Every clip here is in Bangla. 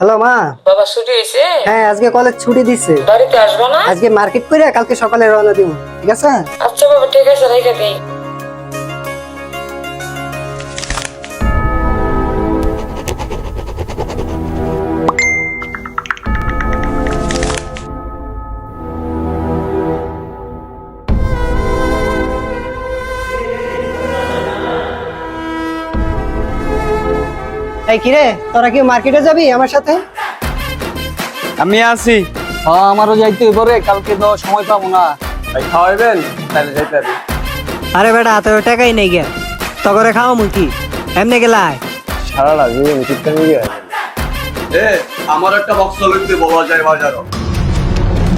হ্যালো মা। বাবা ছুটি হয়েছে হ্যাঁ আজকে কলেজ ছুটি দিছে। বাড়িতে আসব না? আজকে মার্কেট করে কালকে সকালে রওনা দিব ঠিক আছে? আচ্ছা বাবা ঠিক আছে রেখে দিই। এই কিরে তোরা কি মার্কেটে যাবি আমার সাথে? আমি আছি। হ্যাঁ আমারও যাইতে পারে কালকে তো সময় পাবো না। ভাই খাওয়াইবেন? তাহলে যাইতে পারি আরে বেটা হাতে টাকাই নেই গে। তগরে খাও মুখি এমনি সারাটা দিন ঠিকঠাক নিয়ে এ আমার একটা বক্স লিখতে বলা যায় বাজারও।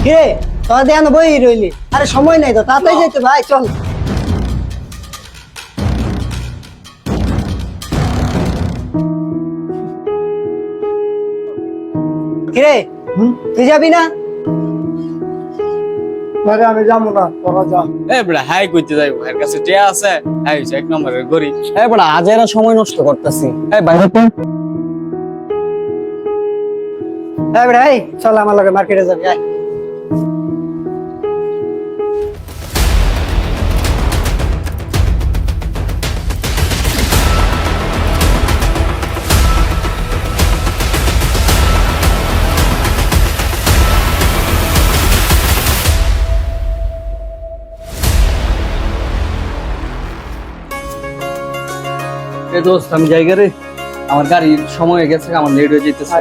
কিরে তোরা দেয়ান বই রইলি। আরে সময় নাই তো তাড়াতাড়ি যেতে ভাই চল। কিরে? তুই যাবি না? আরে আমি যাব না তোরা যা। এ বড়া হাই কইতে যাই এর কাছে টিয়া আছে হাই এক নম্বরের গরি এই বড় আজ এরা সময় নষ্ট করতেছি। বাইরে তো চল আমার লগে মার্কেটে যাবি আয়। এই দোস্ত আমি জায়গা রে। আমার গাড়ির সময় হয়ে গেছে আমার লেট হয়ে যেতেছে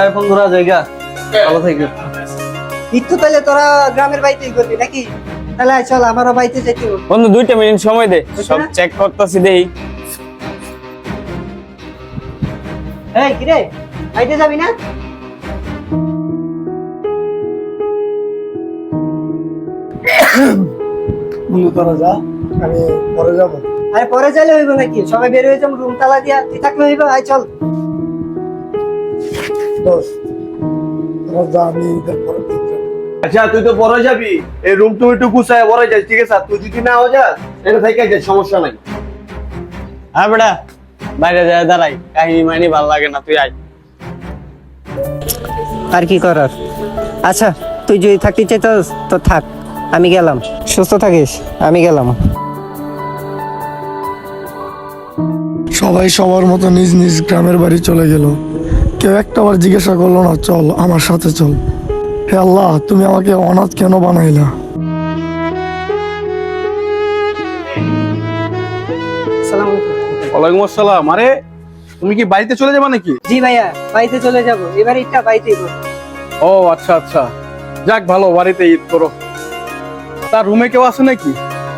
এই বন্ধুরা জায়গা ভালো থাকবে। একটু তাহলে তোরা গ্রামের বাড়িতেই করবি নাকি? তাহলে চল আমারও বাড়িতে যেতে বন্ধু দুইটা মিনিট সময় দে। সব চেক করতেছি দেই। এই কিরে বাড়িতে যাবি না? বন্ধু তোরা যা আমি পরে যাব। আরে পরে চাইলে হইব নাকি? সবাই বের হয়ে যাব রুম তালা দিয়া। তুই থাকলে হইব? আয় চল। আমি আচ্ছা তুই তো পরে যাবি। এই রুম টু একটু গুছায় পরে যাস ঠিক আছে? আর তুই যদি না হয়ে যাস এটা থেকে যাস সমস্যা নাই। হ্যাঁ বেটা। বাইরে যায় দাঁড়াই। কাহিনী মাইনি ভালো লাগে না তুই আয়। আর কি করার? আচ্ছা তুই যদি থাকতে চাইতাস তো থাক। আমি গেলাম। সুস্থ থাকিস? আমি গেলাম। সবাই সবার মতো নিজ নিজ গ্রামের বাড়ি চলে গেল। কেউ একটা বার জিজ্ঞাসা করল না চল আমার সাথে চল। হে আল্লাহ তুমি আমাকে অনাথ কেন বানাইলা? ওয়ালাইকুম আসসালাম। আরে তুমি কি বাড়িতে চলে যাবে নাকি? জি ভাইয়া বাড়িতে চলে যাব। এবার ইটটা বাড়িতেই করব। ও আচ্ছা আচ্ছা। যাক ভালো বাড়িতে ঈদ করো। তার রুমে কেউ আছে নাকি?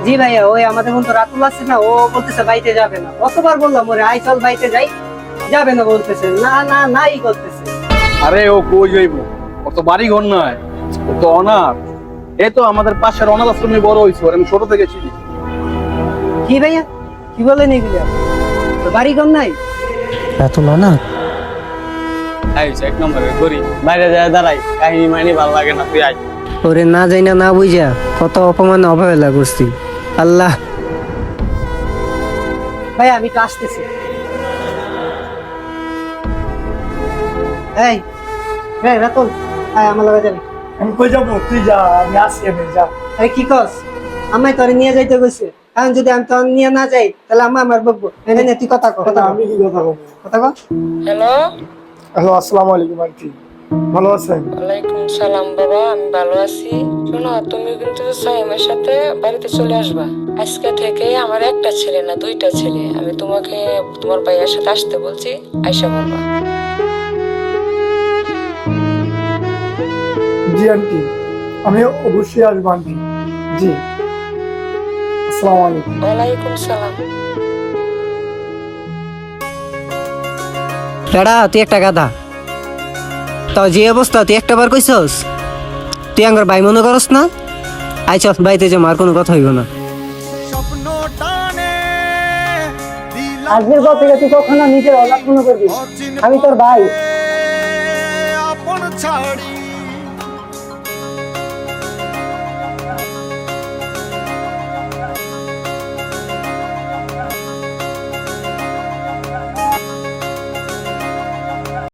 জি ভাইয়া ওই আমাদের বন্ধু রাতুল আছে না ও বলতেছে বাড়িতে যাবে না। কতবার বললাম ওরে আই চল বাড়িতে যাই। যাবে না বলতেছে না না নাই করতেছে আরে ও কই যাইব? ও তো বাড়ি ঘর নয় ও তো অনাথ। এই তো আমাদের পাশের অনাথ আশ্রমে বড় ওর আমি ছোট থেকে চিনি। কি ভাইয়া? কি বলেন এগুলো? তো বাড়ি ঘর নাই? রাতুল না আই এক নম্বরের গরি বাইরে যায় দাঁড়াই। কাহিনী মাইনি ভালো লাগে না তুই আয়। ওরে না যাই না না বুঝা। কত অপমান অবহেলা করছি। আল্লাহ। ভাই আমি তো আসতেছি। এই এই রাতুল আয় আমার লগে যাবি। আমি কই যাব? তুই যা আমি আসি আমি যা। আরে কি কস আমায় তোরে নিয়ে যাইতে কইছে। এখন যদি আমি তোর নিয়ে না যাই তাহলে আম্মা আমার বকবো। এনে তুই কথা কর কথা আমি কি কথা বলব? কথা কর হ্যালো হ্যালো আসসালামু আলাইকুম আন্টি। ভালো আছেন? ওয়ালাইকুম সালাম বাবা আমি ভালো আছি। শোনো তুমি কিন্তু সাইমের সাথে বাড়িতে চলে আসবা। আজকে থেকে আমার একটা ছেলে না দুইটা ছেলে। আমি তোমাকে তোমার ভাইয়ের সাথে আসতে বলছি আয়সা বলবা। জি আন্টি। আমি অবশ্যই আসব আন্টি। জি। আসসালামু আলাইকুম। ওয়ালাইকুম সালাম। বেড়া তুই একটা গাধা। তো যে অবস্থা তুই একটা বার কইছস? তুই আঙ্গার ভাই মনে করস না? আই চল বাইতে যে মার কোনো কথা হইব না। আজকের পর থেকে তুই কখনো নিজের অলাপ মনে করবি আমি তোর ভাই। আপন ছাড়ি